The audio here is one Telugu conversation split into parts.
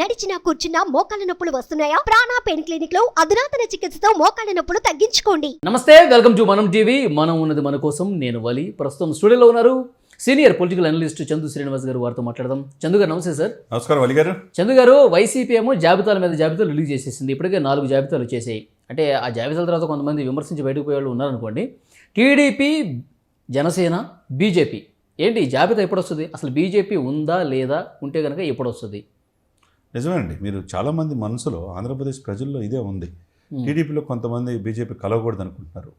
నడిచినా కూర్చున్నా మోకాళ్ళ నొప్పులు వస్తున్నాయా? ప్రాణా పెయిన్ క్లినిక్లో అధునాతన చికిత్సతో మోకాళ్ళ నొప్పులు తగ్గించుకోండి. నమస్తే వెల్కమ్ టు మనం టీవీ. మనం ఉన్నది మన కోసం నేను వలి. ప్రస్తుతం స్టూడియోలో ఉన్నారు senior political analyst Chandu Srinivas గారు. వారితో మాట్లాడదాం. చందు గారు నమస్తే సార్. నమస్కారం అలీ గారు. చందు గారు వైసీపీ ఏమో జాబితాల మీద జాబితాలు రిలీజ్ చేసేసింది. ఇప్పటికే నాలుగు జాబితాలు వచ్చేసాయి అంటే ఆ జాబితాల తర్వాత కొంతమంది విమర్శించి బయటకు పోయే వాళ్ళు ఉన్నారనుకోండి. TDP Janasena BJP. ఏంటి ఈ జాబితా ఎప్పుడు వస్తుంది అసలు బీజేపీ ఉందా లేదా? ఉంటే కనుక ఎప్పుడు వస్తుంది నిజమేనండి. మీరు చాలామంది మనసులో ఆంధ్రప్రదేశ్ ప్రజల్లో ఇదే ఉంది. టీడీపీలో కొంతమంది బీజేపీ కలవకూడదు అనుకుంటున్నారు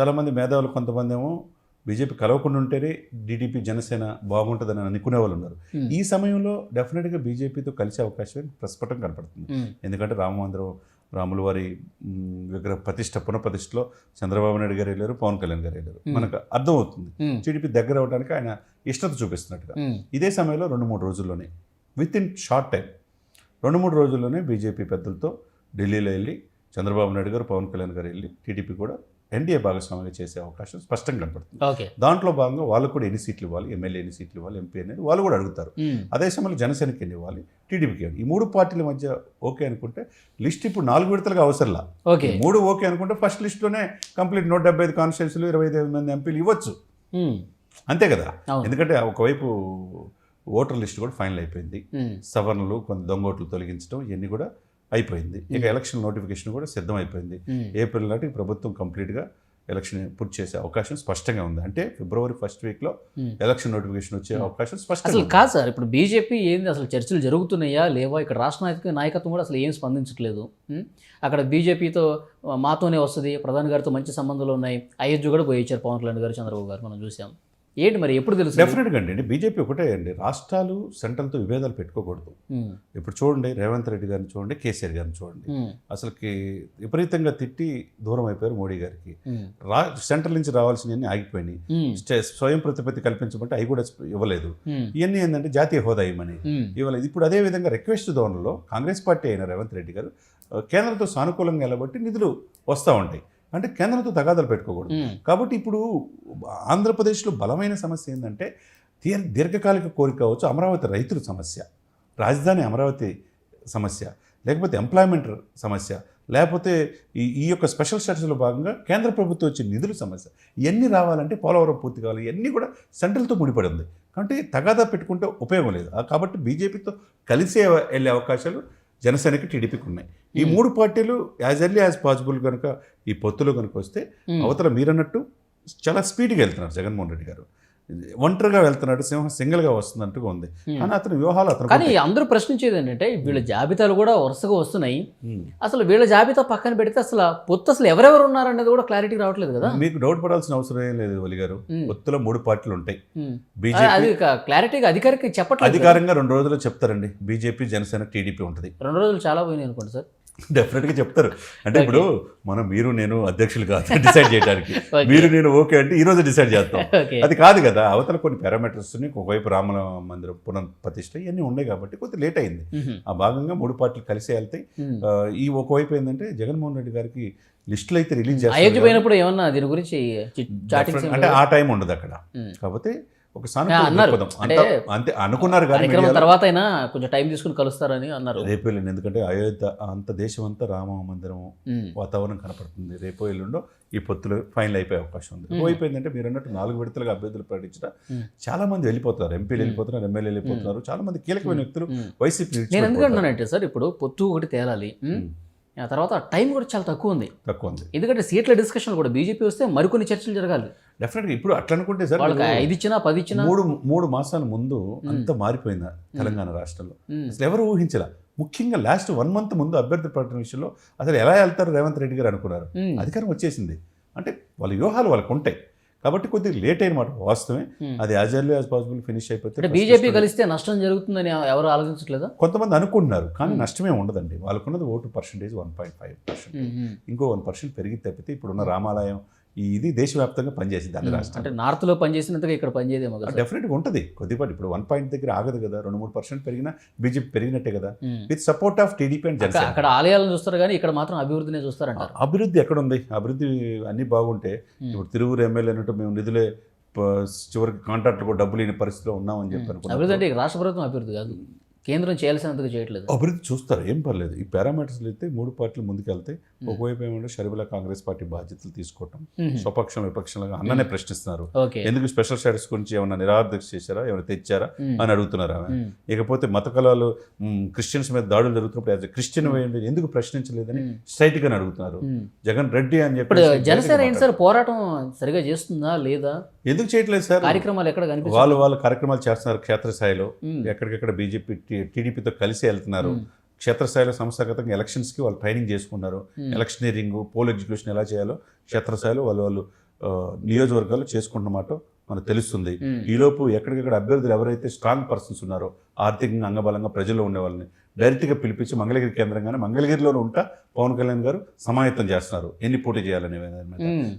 చాలామంది మేధావులు కొంతమంది ఏమో బీజేపీ కలవకుండా ఉంటేనే టీడీపీ జనసేన బాగుంటుందని అనుకునే వాళ్ళు ఉన్నారు. ఈ సమయంలో డెఫినెట్గా బీజేపీతో కలిసే అవకాశం ప్రస్ఫుటం కనపడుతుంది. ఎందుకంటే రామమందిరం రాముల వారి విగ్రహ ప్రతిష్ట పునఃప్రతిష్టలో చంద్రబాబు నాయుడు గారు వెళ్ళారు పవన్ కళ్యాణ్ గారు వెళ్ళారు. మనకు అర్థమవుతుంది. టీడీపీ దగ్గర అవడానికి ఆయన ఇష్టత చూపిస్తున్నట్టుగా. ఇదే సమయంలో రెండు మూడు రోజుల్లోనే విత్ ఇన్ షార్ట్ టైం రెండు మూడు రోజుల్లోనే బీజేపీ పెద్దలతో ఢిల్లీలో వెళ్ళి చంద్రబాబు నాయుడు గారు పవన్ కళ్యాణ్ గారు వెళ్ళి టీడీపీ కూడా ఎన్డీఏ భాగస్వామిగా చేసే అవకాశం స్పష్టంగా కనపడుతుంది. దాంట్లో భాగంగా వాళ్ళకు కూడా ఎన్ని సీట్లు ఇవ్వాలి ఎమ్మెల్యే ఎన్ని సీట్లు ఇవ్వాలి ఎంపీ అనేది వాళ్ళు కూడా అడుగుతారు. అదే సమయంలో జనసేనకి ఎన్ని ఇవ్వాలి టీడీపీకి ఇవ్వాలి ఈ మూడు పార్టీల మధ్య ఓకే అనుకుంటే లిస్ట్ ఇప్పుడు నాలుగు విడతలుగా అవసరంలా. ఓకే. మూడు ఓకే అనుకుంటే ఫస్ట్ లిస్ట్లోనే కంప్లీట్ నూట డెబ్బై ఐదు కాన్స్టిట్యూన్సీలు ఇరవై ఐదు మంది ఎంపీలు ఇవ్వచ్చు. అంతే కదా. ఎందుకంటే ఒకవైపు ఓటర్ లిస్ట్ కూడా ఫైనల్ అయిపోయింది. సవరణలు కొంత దొంగోట్లు తొలగించడం ఇవన్నీ కూడా అయిపోయింది. ఇక ఎలక్షన్ నోటిఫికేషన్ కూడా సిద్ధం అయిపోయింది. ఏప్రిల్ నాటికి ప్రభుత్వం కంప్లీట్గా ఎలక్షన్ పూర్తి చేసే అవకాశం స్పష్టంగా ఉంది. అంటే ఫిబ్రవరి ఫస్ట్ వీక్లో Hmm. ఎలక్షన్ నోటిఫికేషన్ వచ్చే అవకాశం అసలు స్పష్టంగా ఉంది. కాదు సార్ ఇప్పుడు బీజేపీ ఏంది? అసలు చర్చలు జరుగుతున్నాయా? లేవా? ఇక్కడ రాష్ట్ర నాయక నాయకత్వం కూడా అసలు ఏం స్పందించట్లేదు? అక్కడ బీజేపీతో మాతోనే వస్తుంది ప్రధాని గారితో మంచి సంబంధాలు ఉన్నాయి. అయోధ్య కూడా పోయి ఇచ్చారు పవన్ కళ్యాణ్ గారు చంద్రబాబు గారు మనం చూసాం. ఏంటి మరి? ఎప్పుడు తెలుసు డెఫినెట్గా అండి. బీజేపీ ఒకటే అండి. రాష్ట్రాలు సెంట్రల్తో విభేదాలు పెట్టుకోకూడదు. ఉం, ఇప్పుడు చూడండి రేవంత్ రెడ్డి గారిని చూడండి కేసీఆర్ గారిని చూడండి. ఉం, అసలుకి విపరీతంగా తిట్టి దూరం అయిపోయారు మోడీ గారికి. ఉం, రా సెంట్రల్ నుంచి రావాల్సినవన్నీ ఆగిపోయినాయి. స్వయం ప్రతిపత్తి కల్పించమంటే అవి కూడా ఇవ్వలేదు. ఇవన్నీ ఏంటంటే జాతీయ హోదా ఇవ్వమని ఇవ్వలేదు ఇప్పుడు అదే విధంగా రిక్వెస్ట్ ధోరణిలో కాంగ్రెస్ పార్టీ అయిన రేవంత్ రెడ్డి గారు కేంద్రంతో సానుకూలంగా నిలబట్టి నిధులు వస్తూ ఉంటాయి. అంటే కేంద్రంతో తగాదాలు పెట్టుకోకూడదు. కాబట్టి ఇప్పుడు ఆంధ్రప్రదేశ్లో బలమైన సమస్య ఏంటంటే దీర్ దీర్ఘకాలిక కోరిక కావచ్చు అమరావతి రైతుల సమస్య రాజధాని అమరావతి సమస్య లేకపోతే ఎంప్లాయ్మెంట్ సమస్య లేకపోతే ఈ ఈ యొక్క స్పెషల్ స్టడీస్లో భాగంగా కేంద్ర ప్రభుత్వం వచ్చే నిధుల సమస్య. ఇవన్నీ రావాలంటే పోలవరం పూర్తి కావాలి. ఇవన్నీ కూడా సెంట్రల్తో ముడిపడి ఉంది. కాబట్టి తగాదా పెట్టుకుంటే ఉపయోగం లేదు. కాబట్టి బీజేపీతో కలిసే వెళ్ళే అవకాశాలు జనసేనకి టీడీపీకి ఉన్నాయి ఈ. మూడు పార్టీలు యాజ్ ఎర్లీ యాజ్ పాసిబుల్ కనుక ఈ పొత్తులో కనుక వస్తే. అవతల మీరన్నట్టు చాలా స్పీడ్గా వెళ్తున్నారు జగన్మోహన్ రెడ్డి గారు ఒంటరిగా వెళ్తున్నాడు సింహం సింగిల్గా వస్తున్నట్టుగా ఉంది. కానీ అతని వ్యూహాలు అతను కానీ అందరూ ప్రశ్నించేది ఏంటంటే వీళ్ళ జాబితాలు కూడా వరుసగా వస్తున్నాయి. అసలు వీళ్ళ జాబితా పక్కన పెడితే అసలు పొత్తు అసలు ఎవరెవరు ఉన్నారనేది కూడా క్లారిటీ రావట్లేదు కదా. మీకు డౌట్ పడాల్సిన అవసరం ఏం లేదు వలి గారు. ఉం. పొత్తులో మూడు పార్టీలు ఉంటాయి. బీజేపీ అది క్లారిటీగా అధికారికి చెప్పట్లేదు. అధికారంగా రెండు రోజుల్లో చెప్తారండి. బీజేపీ జనసేన టీడీపీ ఉంటుంది. రెండు రోజులు చాలా పోయినాయి అనుకోండి సార్. డెఫినెట్గా చెప్తారు. అంటే ఇప్పుడు మనం మీరు నేను అధ్యక్షులు కాదు డిసైడ్ చేయడానికి. మీరు నేను ఓకే అంటే ఈ రోజు డిసైడ్ చేస్తాం. అది కాదు కదా అవతల కొన్ని పారామీటర్స్ ఒకవైపు రామ మందిరం పునఃప్రతిష్ఠ ఇవన్నీ ఉన్నాయి కాబట్టి కొంచెం లేట్ అయింది. ఆ భాగంగా మూడు పార్టీలు కలిసి వెళ్తాయి ఈ ఒకవైపు ఏంటంటే జగన్మోహన్ రెడ్డి గారికి లిస్టులు అయితే రిలీజ్ చేస్తారు పోయినప్పుడు ఏమన్నా దీని గురించి అంటే ఆ టైం ఉండదు అక్కడ. మ్మ్. ఒక అన్నారు. అంతా- అనుకున్నారు కానీ తర్వాత అయినా కొంచెం టైం తీసుకుని కలుస్తారని అన్నారు రేపు వెళ్ళింది ఎందుకంటే అయోధ్య అంత దేశం అంతా రామ మందిరం. వాతావరణం కనపడుతుంది రేపు ఎల్లుండో ఈ పొత్తులు ఫైనల్ అయిపోయే అవకాశం ఉంది. అయిపోయిందంటే మీరు అన్నట్టు నాలుగు విడతలుగా అభ్యర్థులు ప్రకటించిన. చాలా మంది వెళ్ళిపోతున్నారు ఎంపీలు. వెళ్ళిపోతున్నారు ఎమ్మెల్యేలు వెళ్ళిపోతున్నారు చాలా మంది కీలకమైన వ్యక్తులు. వైసీపీ నేను ఎందుకు విడిచిపెట్టిపోతారు. అంటున్నానంటే సార్ ఇప్పుడు పొత్తు ఒకటి తేలాలి. ఆ తర్వాత టైం కూడా చాలా తక్కువ ఉంది. తక్కువ ఉంది. ఎందుకంటే సీట్ల డిస్కషన్ కూడా బీజేపీ వస్తే మరికొన్ని చర్చలు జరగాలి. డెఫినెట్గా ఇప్పుడు అట్లా అనుకుంటే సార్ వాళ్ళకి ఐదు ఇచ్చినా పది ఇచ్చినా మూడు మూడు మాసాల ముందు అంత మారిపోయింది తెలంగాణ రాష్ట్రంలో. అసలు ఎవరు ఊహించలా? ముఖ్యంగా లాస్ట్ వన్ మంత్ ముందు అభ్యర్థి ప్రకటన విషయంలో అసలు ఎలా వెళ్తారు రేవంత్ రెడ్డి గారు అనుకున్నారు. అధికారం వచ్చేసింది. అంటే వాళ్ళ వ్యూహాలు వాళ్ళకు ఉంటాయి. కాబట్టి కొద్దిగా లేట్ అయిన మాట వాస్తవమే మ్మ్. అది as early as possible finish అయిపోతే బీజేపీ కలిస్తే నష్టం జరుగుతుందని ఎవరు ఆలోచించట్లేదా కొంతమంది అనుకుంటున్నారు కానీ మ్మ్. నష్టమే ఉండదండి వాళ్ళకున్నది vote percentage one point five percent. ఇంకో వన్ పర్సెంట్ పెరిగి తప్పితే ఇప్పుడున్న రామాలయం ఇది దేశవ్యాప్తంగా పనిచేసింది అన్ని అంటే రాష్ట్రాలు నార్త్లో పనిచేసినంతగా ఇక్కడ పనిచేయదేమో. డెఫినెట్గా ఉంటుంది. కొద్దిపాటి ఇప్పుడు వన్ పాయింట్ దగ్గర ఆగదు కదా రెండు మూడు పర్సెంట్ పెరిగినా బీజేపీ పెరిగినట్టే కదా. With support of TDP and అక్కడ- జనసేన అక్కడ ఆలయాలను చూస్తారు కానీ ఇక్కడ మాత్రం అభివృద్ధినే చూస్తారంటారు. అభివృద్ధి ఎక్కడ ఉంది అభివృద్ధి అన్ని బాగుంటే. ఇప్పుడు తిరువురు ఎమ్మెల్యే అన్నట్టు మేము నిధులే చివరికి కాంట్రాక్టర్ కూడా డబ్బులు లేని పరిస్థితిలో ఉన్నామని చెప్పి అభివృద్ధి అంటే రాష్ట్ర ప్రభుత్వం అభివృద్ధి కాదు. కేంద్రం చేయాల్సినంతగా చేయట్లేదు. అభివృద్ధి చూస్తారు ఏం పర్లేదు. ఈ పారామీటర్స్లో అయితే మూడు పార్టీలు ముందుకెళ్తే ఒకవైపు ఏమంటే షర్మిల కాంగ్రెస్ పార్టీ బాధ్యతలు తీసుకోవటం స్వపక్షం విపక్షంగా అన్ననే ప్రశ్నిస్తున్నారు. ఎందుకు స్పెషల్ స్టేటస్ గురించి ఏమన్నా నిరాదక్ష చేశారా ఏమైనా తెచ్చారా. అని అడుగుతున్నారు ఆమె. ఇకపోతే మత కళాలు క్రిస్టియన్స్ మీద దాడులు జరుగుతున్నప్పుడు యాజ్ క్రిస్టియన్ వేయండి ఎందుకు ప్రశ్నించలేదని. స్ట్రైట్గా అడుగుతున్నారు. జగన్ రెడ్డి అని చెప్పి జనసేన ఏంటి సార్? పోరాటం సరిగా చేస్తుందా లేదా? ఎందుకు చేయట్లేదు సార్ కార్యక్రమాలు ఎక్కడ వాళ్ళు వాళ్ళు కార్యక్రమాలు చేస్తున్నారు క్షేత్రస్థాయిలో. ఎక్కడికెక్కడ బీజేపీ టీడీపీతో కలిసి వెళ్తున్నారు. క్షేత్రస్థాయిలో సంస్థాగతంగా ఎలక్షన్స్కి వాళ్ళు ట్రైనింగ్ చేసుకున్నారు. ఎలక్షనీరింగ్ పోల్ ఎగ్జిక్యూషన్ ఎలా చేయాలో క్షేత్రస్థాయిలో వాళ్ళు వాళ్ళు నియోజకవర్గాలు చేసుకుంటున్నమాట మనకు తెలుస్తుంది. ఈలోపు ఎక్కడికెక్కడ అభ్యర్థులు ఎవరైతే స్ట్రాంగ్ పర్సన్స్ ఉన్నారో ఆర్థికంగా అంగబలంగా ప్రజల్లో ఉండే వాళ్ళని డైరెక్ట్గా పిలిపించి మంగళగిరి కేంద్రంగానే మంగళగిరిలో ఉంటా పవన్ కళ్యాణ్ గారు సమాయత్తం చేస్తున్నారు ఎన్ని పోటీ చేయాలనే.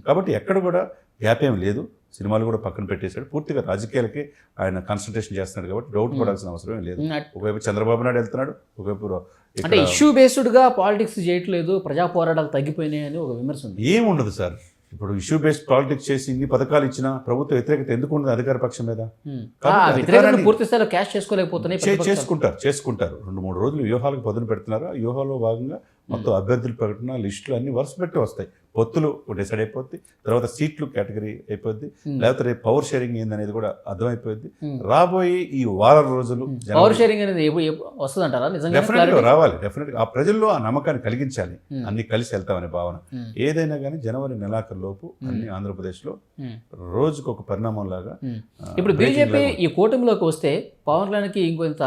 కాబట్టి ఎక్కడ కూడా గ్యాప్ ఏం లేదు సినిమాలు కూడా పక్కన పెట్టేశాడు. పూర్తిగా రాజకీయాలకి ఆయన కాన్సన్ట్రేషన్ చేస్తున్నాడు కాబట్టి డౌట్ పడాల్సిన అవసరం లేదు. అట్- ఒకవైపు చంద్రబాబు నాయుడు వెళ్తున్నాడు ఒకవైపు అంటే ఇష్యూ బేస్డ్గా పాలిటిక్స్ చేయట్లేదు ప్రజా పోరాటాలు తగ్గిపోయినాయి అని ఒక విమర్శ ఉంది. ఏం ఉండదు సార్. ఇప్పుడు ఇష్యూ బేస్డ్ పాలిటిక్స్ చేసి ఇన్ని పథకాలు ఇచ్చినా ప్రభుత్వ వ్యతిరేకత ఎందుకు ఉండదు అధికార పక్షం మీద? అధికారాన్ని- పూర్తి స్థాయిలో క్యాష్ చేసుకోలేకపోతున్నాయి. చేసుకుంటారు చేసుకుంటారు. రెండు మూడు రోజులు వ్యూహాలకు పదును పెడుతున్నారు. ఆ వ్యూహాల్లో భాగంగా మొత్తం అభ్యర్థుల ప్రకటన లిస్టులు అన్ని వరుస పెట్టి వస్తాయి. పొత్తులు డిసైడ్ అయిపోద్ది తర్వాత సీట్లు కేటగిరీ అయిపోద్ది మ్మ్. లేకపోతే రేపు పవర్ షేరింగ్ ఏందనేది కూడా అర్థమైపోద్ది. మ్మ్. రాబోయే ఈ వారం రోజులు పవర్ షేరింగ్ అనేది ఎప్పుడు వస్తుంది అంటారా నిజంగా డెఫినెట్గా రావాలి డెఫినెట్గా ఆ ప్రజల్లో ఆ నమ్మకాన్ని కలిగించాలి. అన్ని కలిసి వెళ్తామనే భావన. ఏదైనా కానీ జనవరి నెలాఖరు లోపు అన్ని ఆంధ్రప్రదేశ్లో రోజుకు ఒక పరిణామం లాగా ఇప్పుడు బీజేపీ ఈ కూటమిలోకి వస్తే పవన్ కళ్యాణ్కి ఇంకొంత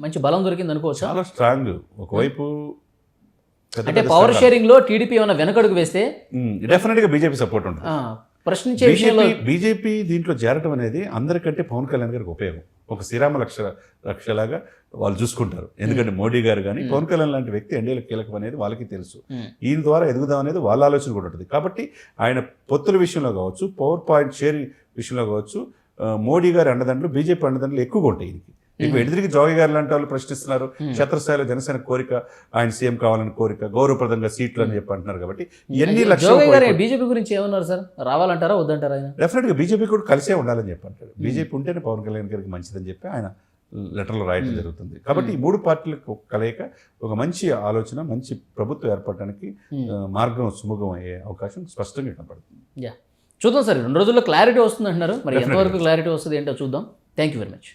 మంచి బలం దొరికింది అనుకోవచ్చా చాలా స్ట్రాంగ్ ఒకవైపు అంటే పవర్. షేరింగ్లో టీడీపీ ఏమైనా వెనకడుగు వేస్తే? మ్మ్. డెఫినెట్గా బీజేపీ సపోర్ట్ ఉంటుంది. ప్రశ్నించే విషయంలో బీజేపీ దీంట్లో చేరటం అనేది అందరికంటే పవన్ కళ్యాణ్ గారికి ఉపయోగం. ఒక శ్రీరామ లక్ష లక్షలాగా వాళ్ళు చూసుకుంటారు. ఎందుకంటే మోడీ గారు కానీ పవన్ కళ్యాణ్ లాంటి వ్యక్తి ఎన్డీఏలో కీలకం అనేది వాళ్ళకి తెలుసు. ఈయన ద్వారా ఎదుగుదాం అనేది వాళ్ళ ఆలోచన కూడా ఉంటుంది. కాబట్టి ఆయన పొత్తుల విషయంలో కావచ్చు పవర్ పాయింట్ షేరింగ్ విషయంలో కావచ్చు మోడీ గారి అండదండలు బీజేపీ అండదండలు ఎక్కువగా ఉంటాయి ఈయనకి. ఇప్పుడు ఎదురికి జోగి గారు లాంటి వాళ్ళు ప్రశ్నిస్తున్నారు. క్షేత్రస్థాయిలో జనసేన కోరిక ఆయన సీఎం కావాలని కోరిక గౌరవప్రదంగా సీట్లు అని చెప్పి అంటున్నారు కాబట్టి ఎన్ని లక్షలు బీజేపీ గురించి ఏమన్నారు సార్? రావాలంటారా వద్దంటారా ఆయన? డెఫినెట్గా బీజేపీ కూడా కలిసే ఉండాలని చెప్పి అంటాడు బీజేపీ ఉంటేనే పవన్ కళ్యాణ్ గారికి మంచిదని చెప్పి ఆయన లెటర్లో రాయడం జరుగుతుంది. కాబట్టి ఈ మూడు పార్టీలకు కలయిక ఒక మంచి ఆలోచన మంచి ప్రభుత్వం ఏర్పడడానికి ఆ, మార్గం సుముఖం అయ్యే అవకాశం స్పష్టంగా కనపడుతుంది. చూద్దాం సార్ రెండు రోజుల్లో క్లారిటీ వస్తుంది అంటున్నారు మరి. ఎంతవరకు క్లారిటీ వస్తుంది ఏంటో చూద్దాం. Thank you very much